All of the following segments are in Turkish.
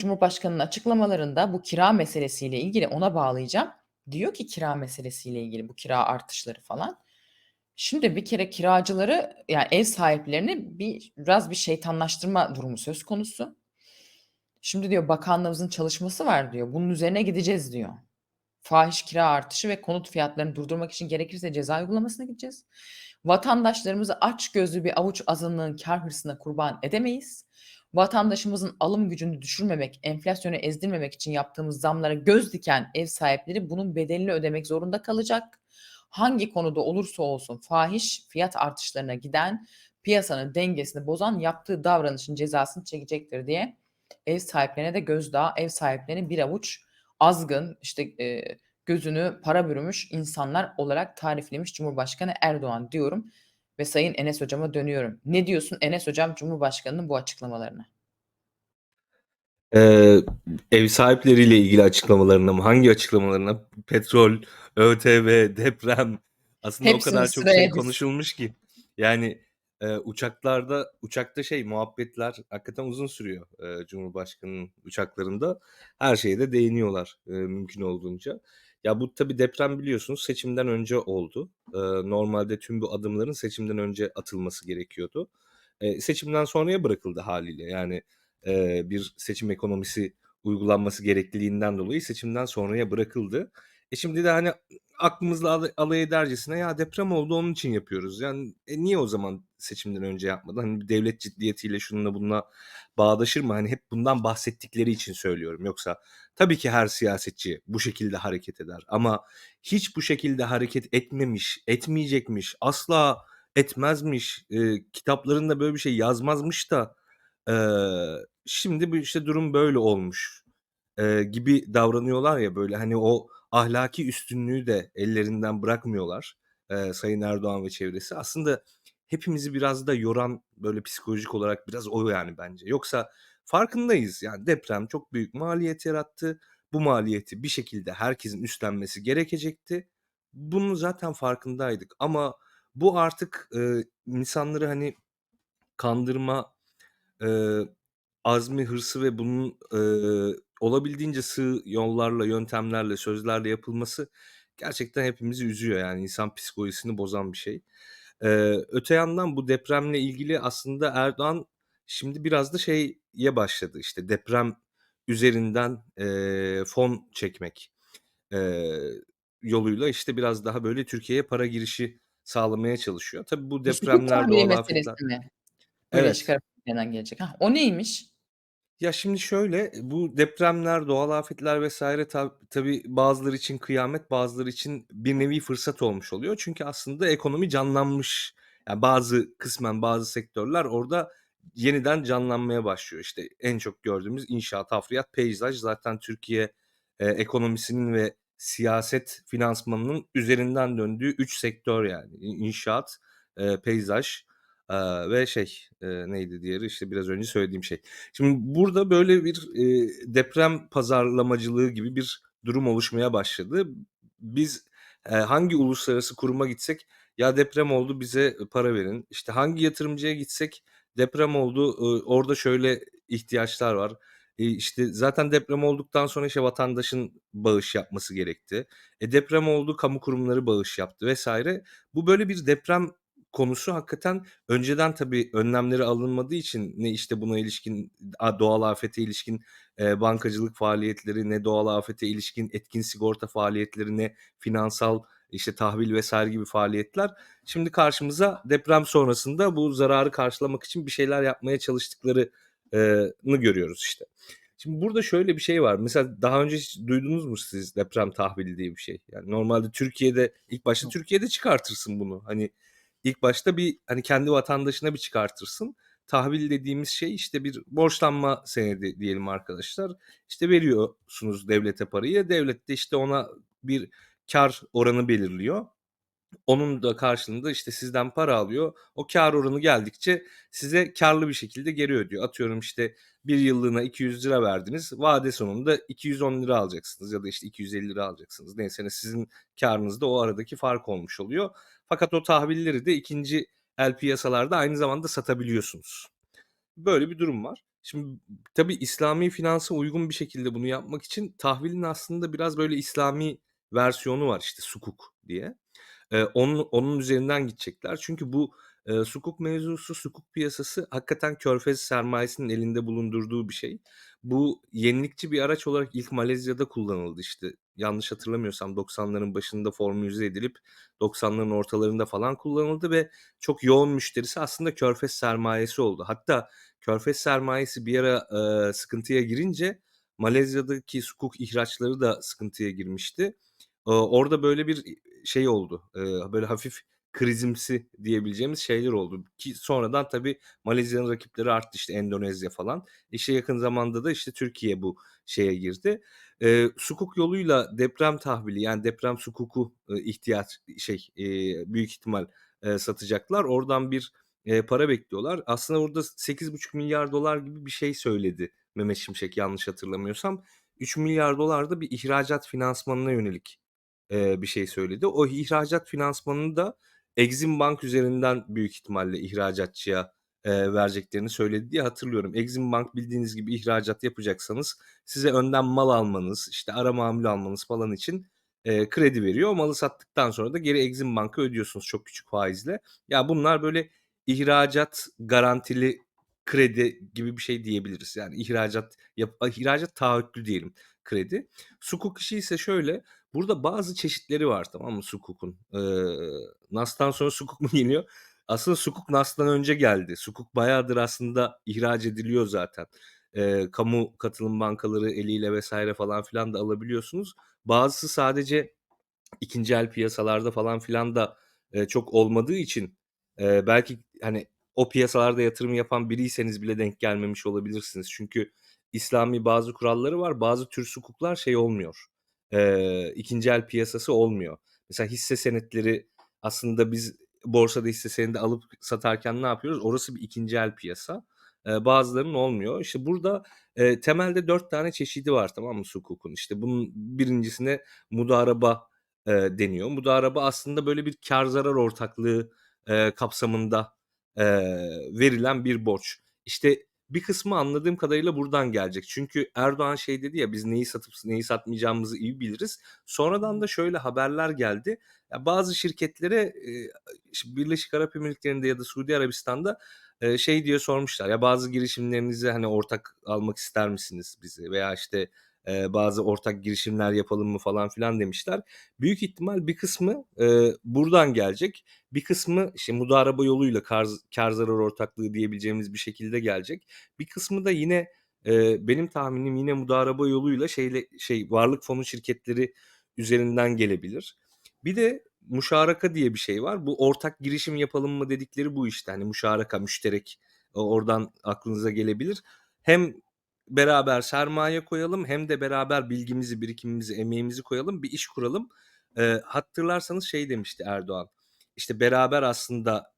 Cumhurbaşkanı'nın açıklamalarında bu kira meselesiyle ilgili ona bağlayacağım. Diyor ki kira meselesiyle ilgili bu kira artışları falan. Şimdi bir kere kiracıları yani ev sahiplerini bir biraz bir şeytanlaştırma durumu söz konusu. Şimdi diyor bakanlığımızın çalışması var diyor. Bunun üzerine gideceğiz diyor. Fahiş kira artışı ve konut fiyatlarını durdurmak için gerekirse ceza uygulamasına gideceğiz. Vatandaşlarımızı açgözlü bir avuç azınlığın kar hırsına kurban edemeyiz. Vatandaşımızın alım gücünü düşürmemek, enflasyonu ezdirmemek için yaptığımız zamlara göz diken ev sahipleri bunun bedelini ödemek zorunda kalacak. Hangi konuda olursa olsun fahiş fiyat artışlarına giden, piyasanın dengesini bozan yaptığı davranışın cezasını çekecektir diye ev sahiplerine de gözdağı, ev sahiplerini bir avuç azgın, işte, eee, gözünü para bürümüş insanlar olarak tariflemiş Cumhurbaşkanı Erdoğan diyorum ve Sayın Enes Hocam'a dönüyorum. Ne diyorsun Enes Hocam Cumhurbaşkanı'nın bu açıklamalarına? Eee, ev sahipleriyle ilgili açıklamalarına mı? Hangi açıklamalarına? Petrol, ÖTV, deprem aslında o Hepsini kadar çok şey konuşulmuş ki. Yani, eee, uçaklarda uçakta şey muhabbetler hakikaten uzun sürüyor, eee, Cumhurbaşkanı'nın uçaklarında. Her şeye de değiniyorlar, eee, mümkün olduğunca. Ya, bu tabii deprem biliyorsunuz seçimden önce oldu. Eee, normalde tüm bu adımların seçimden önce atılması gerekiyordu. Eee, seçimden sonraya bırakıldı hâliyle. Yani, eee, bir seçim ekonomisi uygulanması gerekliliğinden dolayı seçimden sonraya bırakıldı. E, şimdi de, hani, aklımızla alay alay edercesine "Ya, deprem oldu onun için yapıyoruz." Yani, e, niye o zaman seçimden önce yapmadın? Hani, devlet ciddiyetiyle şununla bununla bağdaşır mı? Hani, hep bundan bahsettikleri için söylüyorum. Yoksa tabii ki her siyasetçi bu şekilde hareket eder ama hiç bu şekilde hareket etmemiş, etmeyecekmiş, asla etmezmiş, eee, kitaplarında böyle bir şey yazmazmış da, eee, şimdi bu, işte, durum böyle olmuş, eee, gibi davranıyorlar ya, böyle, hani, o ahlaki üstünlüğü de ellerinden bırakmıyorlar, eee, Sayın Erdoğan ve çevresi. Aslında hepimizi biraz da yoran, böyle, psikolojik olarak biraz o yani bence. Yoksa farkındayız, yani, deprem çok büyük maliyet yarattı. Bu maliyeti bir şekilde herkesin üstlenmesi gerekecekti. Bunun zaten farkındaydık ama bu artık, eee, insanları, hani, kandırma, eee, azmi, hırsı ve bunun, eee, olabildiğince sığ yollarla, yöntemlerle, sözlerle yapılması gerçekten hepimizi üzüyor. Yani, insan psikolojisini bozan bir şey. Eee, öte yandan bu depremle ilgili aslında Erdoğan şimdi biraz da şeye başladı, işte, deprem üzerinden, eee, fon çekmek, eee, yoluyla, işte, biraz daha, böyle, Türkiye'ye para girişi sağlamaya çalışıyor. Tabii bu depremler, tahvili doğal afetler meselesi mi? Evet. Gelecek. Hah, o neymiş? Ya, şimdi şöyle, bu depremler, doğal afetler vs. tab tabii bazıları için kıyamet, bazıları için bir nevi fırsat olmuş oluyor. Çünkü aslında ekonomi canlanmış. Ya, bazı kısmen bazı sektörler orada yeniden canlanmaya başlıyor. İşte, en çok gördüğümüz inşaat, hafriyat, peyzaj zaten Türkiye, eee, ekonomisinin ve siyaset finansmanının üzerinden döndüğü 3 sektör yani. İnşaat, eee, peyzaj, ve şey, eee, neydi diğeri? İşte, biraz önce söylediğim şey. Şimdi burada böyle bir, eee, deprem pazarlamacılığı gibi bir durum oluşmaya başladı. Biz, eee, hangi uluslararası kuruma gitsek, "Ya, deprem oldu, bize para verin." İşte, hangi yatırımcıya gitsek, "Deprem oldu, ııı, orada şöyle ihtiyaçlar var." İii, işte, zaten deprem olduktan sonra, işte, vatandaşın bağış yapması gerekti. E, deprem oldu, kamu kurumları bağış yaptı vs. Bu böyle bir deprem konusu hakikaten önceden tabii önlemleri alınmadığı için ne, işte, buna ilişkin doğal afete ilişkin, eee, bankacılık faaliyetleri, ne doğal afete ilişkin etkin sigorta faaliyetleri, ne finansal, işte, tahvil vs. gibi faaliyetler. Şimdi karşımıza deprem sonrasında bu zararı karşılamak için bir şeyler yapmaya çalıştıkları eee, nı görüyoruz, işte. Şimdi burada şöyle bir şey var. Mesela daha önce hiç duydunuz mu siz deprem tahvili diye bir şey? Yani, normalde Türkiye'de ilk başta. Türkiye'de çıkartırsın bunu. Hani, ilk başta bir, hani, kendi vatandaşına bir çıkartırsın. Tahvil dediğimiz şey, işte, bir borçlanma senedi diyelim arkadaşlar. İşte, veriyorsunuz devlete parayı. Devlet de, işte, ona bir kâr oranı belirliyor. Onun da karşılığında, işte, sizden para alıyor. O kâr oranı geldikçe size kârlı bir şekilde geri ödüyor. Atıyorum, işte, 1 yıllığına ₺200 verdiniz. Vade sonunda £210 alacaksınız ya da, işte, £250 alacaksınız. Neyse, hani, sizin kârınız da o aradaki fark olmuş oluyor. Fakat o tahvilleri de 2'nci el piyasalarda aynı zamanda satabiliyorsunuz. Böyle bir durum var. Şimdi tabii İslami finansa uygun bir şekilde bunu yapmak için tahvilin aslında biraz böyle İslami versiyonu var işte sukuk diye. Onun onun üzerinden gidecekler. Çünkü bu, eee, sukuk mevzusu, sukuk piyasası hakikaten körfez sermayesinin elinde bulundurduğu bir şey. Bu yenilikçi bir araç olarak ilk Malezya'da kullanıldı işte. Yanlış hatırlamıyorsam 90'ların başında formülize edilip 90'ların ortalarında falan kullanıldı ve çok yoğun müşterisi aslında körfez sermayesi oldu. Hatta körfez sermayesi bir ara, eee, sıkıntıya girince Malezya'daki sukuk ihraçları da sıkıntıya girmişti. Eee, orada böyle bir, şey oldu, eee, böyle hafif krizimsi diyebileceğimiz şeyler oldu ki sonradan tabii Malezya'nın rakipleri arttı işte Endonezya falan. İşte yakın zamanda da işte Türkiye bu şeye girdi. Eee, sukuk yoluyla deprem tahvili yani deprem sukuku, eee, ihtiyaç şey, eee, büyük ihtimal, eee, satacaklar. Oradan bir, eee, para bekliyorlar. Aslında orada $8,5 milyar gibi bir şey söyledi Mehmet Şimşek yanlış hatırlamıyorsam. $3 milyar da bir ihracat finansmanına yönelik, eee, bir şey söyledi. O ihracat finansmanını da Exim Bank üzerinden büyük ihtimalle ihracatçıya, eee, vereceklerini söyledi diye hatırlıyorum. Exim Bank bildiğiniz gibi ihracat yapacaksanız size önden mal almanız, işte ara mamul almanız falan için, eee, kredi veriyor. O malı sattıktan sonra da geri Exim Bank'a ödüyorsunuz çok küçük faizle. Ya, bunlar böyle ihracat garantili kredi gibi bir şey diyebiliriz. Yani ihracat yap ihracat taahhütlü diyelim kredi. Sukuk işi ise şöyle, burada bazı çeşitleri var tamam mı sukukun? Eee, Nas'tan sonra sukuk mu geliyor? Aslında sukuk Nas'tan önce geldi. Sukuk bayağıdır aslında ihraç ediliyor zaten. Eee, kamu katılım bankaları eliyle vs. falan filan da alabiliyorsunuz. Bazısı sadece 2'nci el piyasalarda falan filan da, eee, çok olmadığı için, eee, belki hani o piyasalarda yatırım yapan biriyseniz bile denk gelmemiş olabilirsiniz. Çünkü İslami bazı kuralları var. Bazı tür sukuklar şey olmuyor, eee, 2'nci el piyasası olmuyor. Mesela hisse senetleri aslında biz borsada hisse senedi alıp satarken ne yapıyoruz? Orası bir 2'nci el piyasa. Eee, bazılarının olmuyor. İşte burada, eee, temelde 4 tane çeşidi var tamam mı sukukun? İşte bunun 1'incisine mudaraba, eee, deniyor. Mudaraba aslında böyle bir kâr zarar ortaklığı, eee, kapsamında, eee, verilen bir borç. İşte bir kısmı anladığım kadarıyla buradan gelecek. Çünkü Erdoğan şey dedi ya, "Biz neyi satıp neyi satmayacağımızı iyi biliriz." Sonradan da şöyle haberler geldi. Ya, bazı şirketlere, Birleşik Arap Emirlikleri'nde ya da Suudi Arabistan'da, şey diye sormuşlar, "Ya, bazı girişimlerinize, hani, ortak almak ister misiniz bizi veya, işte, eee, bazı ortak girişimler yapalım mı?" falan filan demişler. Büyük ihtimal bir kısmı, eee, buradan gelecek. Bir kısmı, işte, mudaraba yoluyla karz kâr zarar ortaklığı diyebileceğimiz bir şekilde gelecek. Bir kısmı da yine, eee, benim tahminim yine mudaraba yoluyla şeyle şey, varlık fonu şirketleri üzerinden gelebilir. Bir de muşaraka diye bir şey var. Bu ortak girişim yapalım mı dedikleri bu işte. Hani muşaraka, müşterek, o oradan aklınıza gelebilir. Hem beraber sermaye koyalım hem de beraber bilgimizi, birikimimizi, emeğimizi koyalım, bir iş kuralım. Eee, hatırlarsanız şey demişti Erdoğan, işte, beraber aslında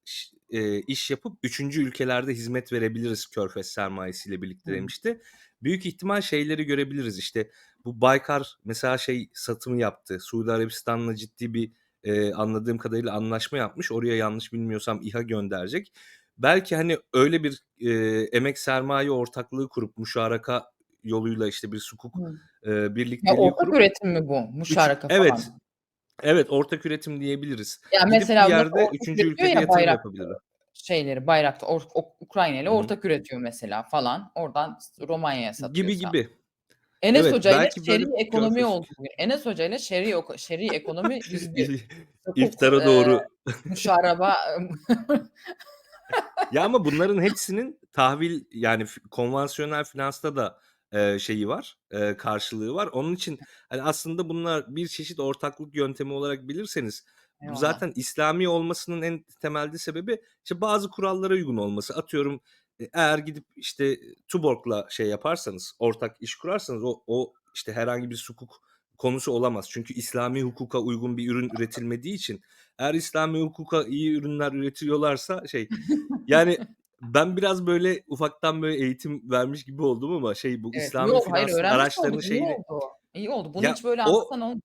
eee, iş yapıp 3'üncü ülkelerde hizmet verebiliriz körfez sermayesiyle birlikte demişti. Büyük ihtimal şeyleri görebiliriz, işte, bu Baykar mesela şey satımı yaptı. Suudi Arabistan'la ciddi bir, eee, anladığım kadarıyla anlaşma yapmış. Oraya yanlış bilmiyorsam İHA gönderecek. Belki, hani, öyle bir, eee, emek sermaye ortaklığı kurup muşaraka yoluyla, işte, bir sukuk, eee, Ya, birlikteliği ortak kurup üretim mi bu? 3 Muşaraka Evet, falan. evet, ortak üretim diyebiliriz. Ya, Gidip bir mesela NATO yerde ortak 3'üncü üretiyor ülkede ya yatırım yapabilirler. şeyleri, Bayraktar or Ukrayna ile Hı hı. ortak üretiyor mesela falan. Oradan Romanya'ya Gibi satıyorsa. gibi. Enes Evet, Hoca ile şer'i ekonomi oldu. Enes Hoca ile şer'i şer'i ekonomi Hukuk, iftara doğru. muşaraba Ya, ama bunların hepsinin tahvil yani f konvansiyonel finansta da, eee, şeyi var, eee, karşılığı var. Onun için, hani, aslında bunlar bir çeşit ortaklık yöntemi olarak bilirseniz bu Eyvallah. zaten İslami olmasının en temelde sebebi, işte, bazı kurallara uygun olması. Atıyorum, e eğer gidip, işte, TÜBORG'la şey yaparsanız, ortak iş kurarsanız o o, işte, herhangi bir sukuk konusu olamaz. Çünkü İslami hukuka uygun bir ürün üretilmediği için. Eğer İslami hukuka iyi ürünler üretiyorlarsa şey Yani ben biraz böyle ufaktan böyle eğitim vermiş gibi oldum ama şey bu Evet. İslami Yo, hayır finansın öğrenmiş araçlarının olduk. İyi şeyini oldu. İyi oldu. Bunu Ya, hiç böyle anlatsan olmadı.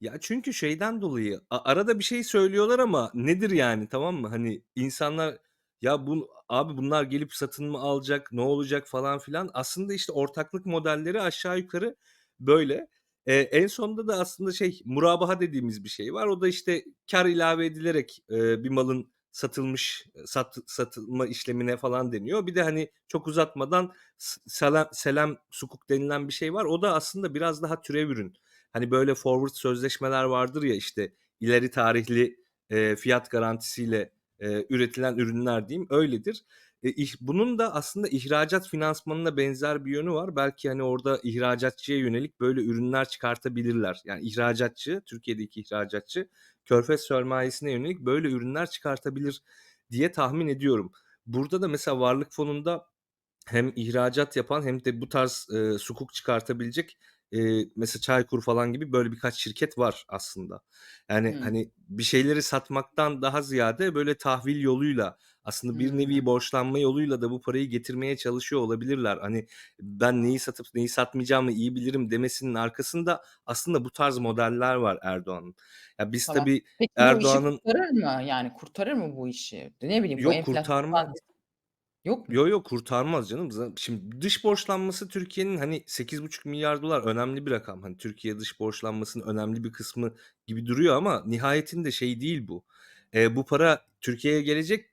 Ya, çünkü şeyden dolayı arada bir şey söylüyorlar ama nedir yani, tamam mı? Hani, insanlar ya bunu abi bunlar gelip satın mı alacak, ne olacak falan filan. Aslında işte ortaklık modelleri aşağı yukarı böyle. Eee, en sonunda da aslında şey murabaha dediğimiz bir şey var. O da işte kâr ilave edilerek, eee, bir malın satılmış sat satılma işlemine falan deniyor. Bir de hani çok uzatmadan s selem selem sukuk denilen bir şey var. O da aslında biraz daha türev ürün. Hani böyle forward sözleşmeler vardır ya işte ileri tarihli, eee, fiyat garantisiyle, eee, üretilen ürünler diyeyim, öyledir. E, ih bunun da aslında ihracat finansmanına benzer bir yönü var. Belki, hani, orada ihracatçıya yönelik böyle ürünler çıkartabilirler. Yani ihracatçı, Türkiye'deki ihracatçı körfez sermayesine yönelik böyle ürünler çıkartabilir diye tahmin ediyorum. Burada da mesela varlık fonunda hem ihracat yapan hem de bu tarz, eee, sukuk çıkartabilecek, eee, mesela Çaykur falan gibi böyle birkaç şirket var aslında. Yani, Hımm. hani, bir şeyleri satmaktan daha ziyade böyle tahvil yoluyla aslında bir Hımm. nevi borçlanma yoluyla da bu parayı getirmeye çalışıyor olabilirler. Hani, ben neyi satıp neyi satmayacağımı iyi bilirim demesinin arkasında aslında bu tarz modeller var Erdoğan'ın. Ya, biz Tamam. tabii Peki bu işi Erdoğan'ın kurtarır mı? Yani kurtarır mı bu işi? Ne bileyim bu Yok enflasyon kurtarma yok mu? Yo, yo kurtarmaz canım. Şimdi dış borçlanması Türkiye'nin hani $8,5 önemli bir rakam. Hani Türkiye dış borçlanmasının önemli bir kısmı gibi duruyor ama nihayetinde şey değil bu. Eee, bu para Türkiye'ye gelecek,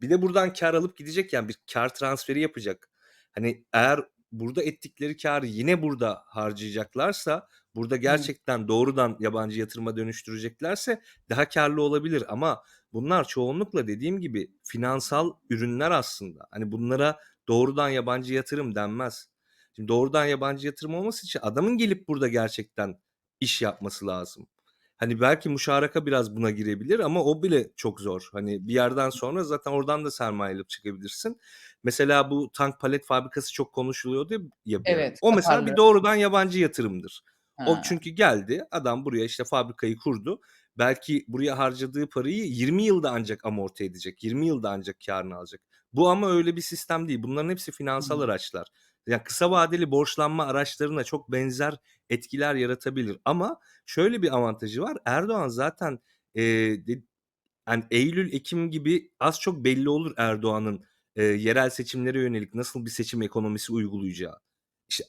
bir de buradan kâr alıp gidecek yani bir kâr transferi yapacak. Hani eğer burada ettikleri kârı yine burada harcayacaklarsa, burada gerçekten doğrudan yabancı yatırıma dönüştüreceklerse daha kârlı olabilir ama bunlar çoğunlukla dediğim gibi finansal ürünler aslında. Hani bunlara doğrudan yabancı yatırım denmez. Şimdi doğrudan yabancı yatırım olması için adamın gelip burada gerçekten iş yapması lazım. Hani belki müşaraka biraz buna girebilir ama o bile çok zor. Hani bir yerden sonra zaten oradan da sermaye alıp çıkabilirsin. Mesela bu tank palet fabrikası çok konuşuluyordu ya bir. Evet, O mesela bir Katarlı. doğrudan yabancı yatırımdır. O Ha. çünkü geldi, adam buraya işte fabrikayı kurdu. Belki buraya harcadığı parayı 20 yılda ancak amorti edecek. 20 yılda ancak kârını alacak. Bu ama öyle bir sistem değil. Bunların hepsi finansal Hımm. araçlar. Ya kısa vadeli borçlanma araçlarına çok benzer etkiler yaratabilir ama şöyle bir avantajı var. Erdoğan zaten, de hani eylül, ekim gibi az çok belli olur Erdoğan'ın, eee, yerel seçimlere yönelik nasıl bir seçim ekonomisi uygulayacağı. İşte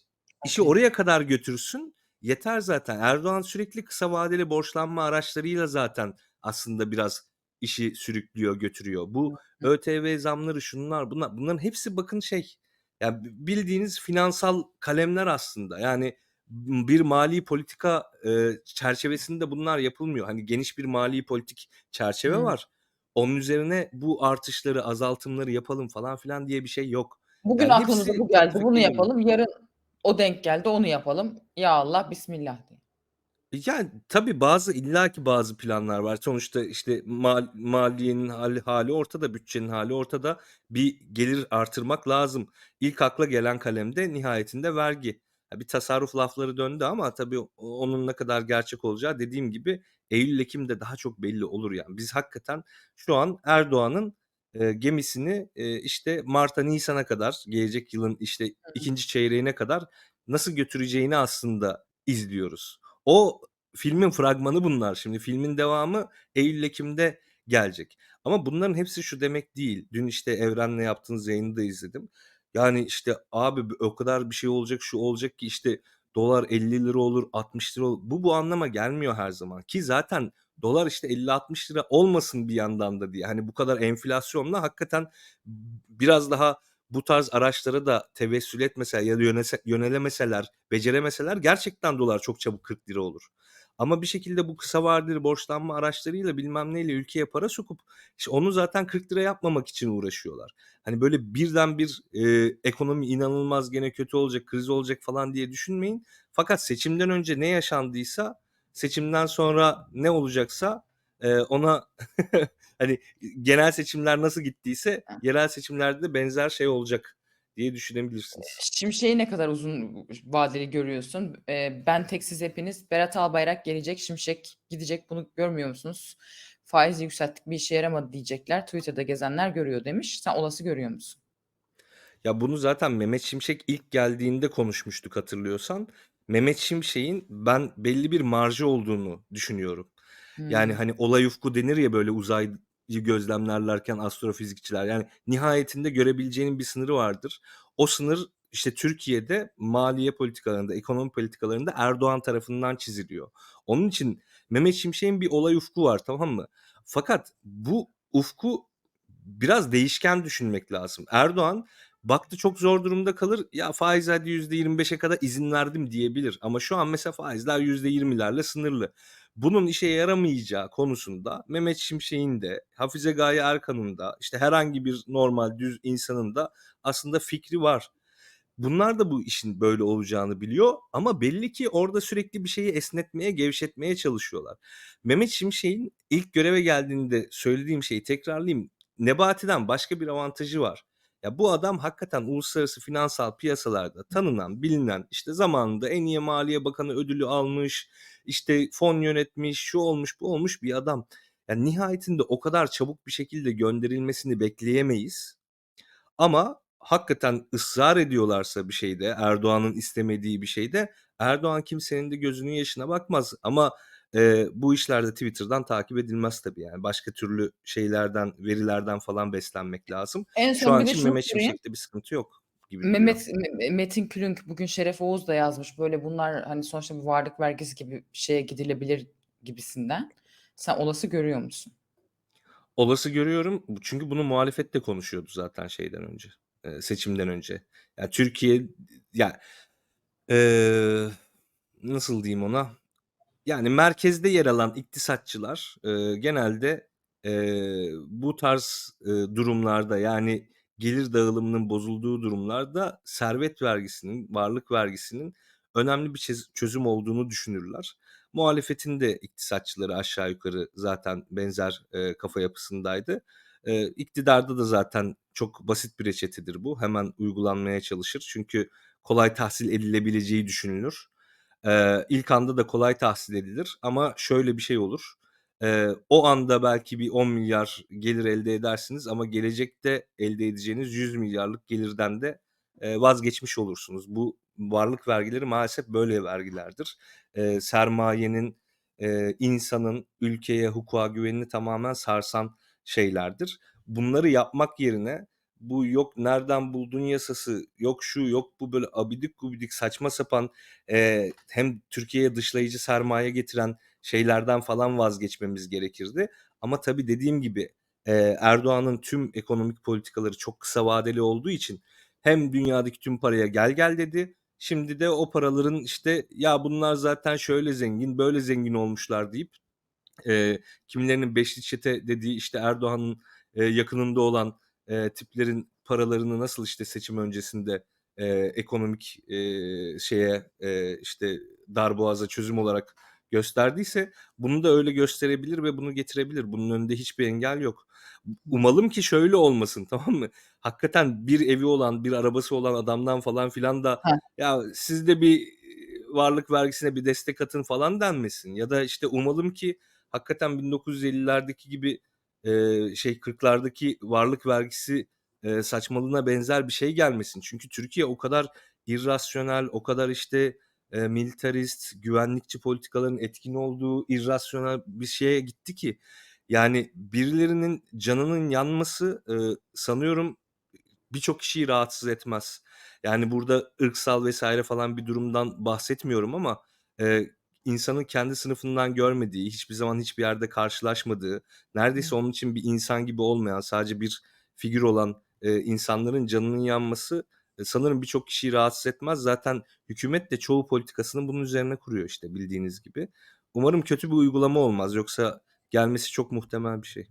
işi oraya kadar götürsün, yeter zaten. Erdoğan sürekli kısa vadeli borçlanma araçlarıyla zaten aslında biraz işi sürüklüyor, götürüyor. Bu. ÖTV zamları, şunlar bunlar, bunların hepsi bakın şey, ya bi bildiğiniz finansal kalemler aslında. Yani bir mali politika, eee, çerçevesinde bunlar yapılmıyor. Hani geniş bir mali politik çerçeve var. Onun üzerine bu artışları, azaltımları yapalım falan filan diye bir şey yok. Bugün Yani aklımıza bu geldi, bunu yapalım. Yarın o denk geldi, onu yapalım. Ya Allah, bismillah diye. Yani, tabii bazı illaki bazı planlar var. Sonuçta, işte, mal maliyenin hâli hâli ortada, bütçenin hâli ortada. Bir gelir artırmak lazım. İlk akla gelen kalem de nihayetinde vergi. Bir tasarruf lafları döndü ama tabii onun ne kadar gerçek olacağı dediğim gibi eylül, ekimde daha çok belli olur yani. Biz hakikaten şu an Erdoğan'ın, eee, gemisini, eee, işte, mart'a nisana kadar, gelecek yılın, işte. 2'nci çeyreğine kadar nasıl götüreceğini aslında izliyoruz. O filmin fragmanı bunlar. Şimdi filmin devamı eylül, ekimde gelecek. Ama bunların hepsi şu demek değil. Dün, işte, Evren'le yaptığınız yayını da izledim. Yani, işte, abi o kadar bir şey olacak, şu olacak ki, işte, dolar ₺50 olur, ₹60 olur. Bu, bu anlama gelmiyor her zaman ki zaten dolar, işte, $50-60 olmasın bir yandan da diye. Hani, bu kadar enflasyonla hakikaten biraz daha bu tarz araçlara da tevessül etmeseler ya da yönelemeseler, beceremeseler gerçekten dolar çok çabuk ₹40 olur. Ama bir şekilde bu kısa vadeli borçlanma araçlarıyla bilmem neyle ülkeye para sokup işte onu zaten ₹40 yapmamak için uğraşıyorlar. Hani, böyle birden bir, eee, ekonomi inanılmaz gene kötü olacak, kriz olacak falan diye düşünmeyin. Fakat seçimden önce ne yaşandıysa seçimden sonra ne olacaksa, eee, ona hani, genel seçimler nasıl gittiyse yerel seçimlerde de benzer şey olacak diye düşünebilirsiniz. Şimşek'i ne kadar uzun vadeli görüyorsun? Eee, "Ben tek siz hepiniz, Berat Albayrak gelecek, Şimşek gidecek. Bunu görmüyor musunuz? Faizi yükselttik, bir işe yaramadı diyecekler. Twitter'da gezenler görüyor." demiş. Sen olası görüyor musun? Ya, bunu zaten Mehmet Şimşek ilk geldiğinde konuşmuştuk hatırlıyorsan. Mehmet Şimşek'in ben belli bir marjı olduğunu düşünüyorum. Yani, Hımm. hani, olay ufku denir ya böyle uzay gözlemlerlerken astrofizikçiler. Yani nihayetinde görebileceğinin bir sınırı vardır. O sınır işte Türkiye'de maliye politikalarında, ekonomi politikalarında Erdoğan tarafından çiziliyor. Onun için Mehmet Şimşek'in bir olay ufku var tamam mı? Fakat bu ufku biraz değişken düşünmek lazım. Erdoğan baktı çok zor durumda kalır. Ya faiz hadi %25'e kadar izin verdim diyebilir. Ama şu an mesela faizler %20'lerle sınırlı. Bunun işe yaramayacağı konusunda Mehmet Şimşek'in de Hafize Gaye Erkan'ın da işte herhangi bir normal düz insanın da aslında fikri var. Bunlar da bu işin böyle olacağını biliyor ama belli ki orada sürekli bir şeyi esnetmeye, gevşetmeye çalışıyorlar. Mehmet Şimşek'in ilk göreve geldiğinde söylediğim şeyi tekrarlayayım. Nebati'den başka bir avantajı var. Ya bu adam hakikaten uluslararası finansal piyasalarda tanınan, bilinen, işte zamanında en iyi Maliye Bakanı ödülü almış, işte fon yönetmiş, şu olmuş, bu olmuş bir adam. Yani nihayetinde o kadar çabuk bir şekilde gönderilmesini bekleyemeyiz. Ama hakikaten ısrar ediyorlarsa bir şeyde, Erdoğan'ın istemediği bir şeyde Erdoğan kimsenin de gözünün yaşına bakmaz. Ama e, bu işlerde Twitter'dan takip edilmez tabii yani. Başka türlü şeylerden, verilerden falan beslenmek lazım. En Şu son an bir de için Mehmet. Şimşek'te bir sıkıntı yok gibi. Mehmet Me- Metin Külünk bugün Şeref Oğuz da yazmış. Böyle bunlar hani sonuçta bir varlık vergisi gibi şeye gidilebilir gibisinden. Sen olası görüyor musun? Olası görüyorum. Çünkü bunu muhalefet de konuşuyordu zaten şeyden önce. seçimden önce. Ya Türkiye ya e, nasıl diyeyim ona? Yani merkezde yer alan iktisatçılar e, genelde e, bu tarz e, durumlarda yani gelir dağılımının bozulduğu durumlarda servet vergisinin, varlık vergisinin önemli bir çöz- çözüm olduğunu düşünürler. Muhalefetin de iktisatçıları aşağı yukarı zaten benzer e, kafa yapısındaydı. E, iktidarda da zaten çok basit bir reçetedir bu. Hemen uygulanmaya çalışır. Çünkü kolay tahsil edilebileceği düşünülür. Eee, ilk anda da kolay tahsil edilir ama şöyle bir şey olur. O anda belki bir 10 milyar gelir elde edersiniz ama gelecekte elde edeceğiniz 100 milyarlık gelirden de vazgeçmiş olursunuz. Bu varlık vergileri maalesef böyle vergilerdir. Sermayenin, insanın ülkeye, hukuka güvenini tamamen sarsan şeylerdir. Bunları yapmak yerine bu yok nereden buldun yasası, yok şu, yok bu böyle abidik gubidik saçma sapan eee, hem Türkiye'ye dışlayıcı sermaye getiren şeylerden falan vazgeçmemiz gerekirdi. Ama tabii dediğim gibi eee, Erdoğan'ın tüm ekonomik politikaları çok kısa vadeli olduğu için hem dünyadaki tüm paraya gel gel dedi. Şimdi de o paraların işte ya bunlar zaten şöyle zengin, böyle zengin olmuşlar deyip Eee, kimilerinin beşli çete dediği işte Erdoğan'ın eee, yakınında olan eee, tiplerin paralarını nasıl işte seçim öncesinde eee, ekonomik eee, şeye eee, işte darboğaza çözüm olarak gösterdiyse bunu da öyle gösterebilir ve bunu getirebilir. Bunun önünde hiçbir engel yok. Umalım ki şöyle olmasın tamam mı? Hakikaten bir evi olan, bir arabası olan adamdan falan filan da Heh. ya siz de bir varlık vergisine bir destek atın falan denmesin. Ya da işte umalım ki hakikaten 1950'lerdeki gibi eee, şey 40'lardaki varlık vergisi eee, saçmalığına benzer bir şey gelmesin. Çünkü Türkiye o kadar irrasyonel, o kadar işte eee, militarist, güvenlikçi politikaların etkin olduğu irrasyonel bir şeye gitti ki yani birilerinin canının yanması eee, sanıyorum birçok kişiyi rahatsız etmez. Yani burada ırksal vesaire falan bir durumdan bahsetmiyorum ama eee, insanın kendi sınıfından görmediği, hiçbir zaman hiçbir yerde karşılaşmadığı, neredeyse onun için bir insan gibi olmayan, sadece bir figür olan eee, insanların canının yanması e, sanırım birçok kişiyi rahatsız etmez. Zaten hükümet de çoğu politikasını bunun üzerine kuruyor işte bildiğiniz gibi. Umarım kötü bir uygulama olmaz. Yoksa gelmesi çok muhtemel bir şey.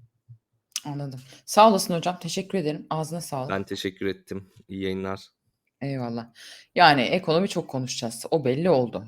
Anladım. Sağ olasın hocam. Teşekkür ederim. Ağzına sağlık. Ben teşekkür ettim. İyi yayınlar. Eyvallah. Yani ekonomi çok konuşacağız. O belli oldu.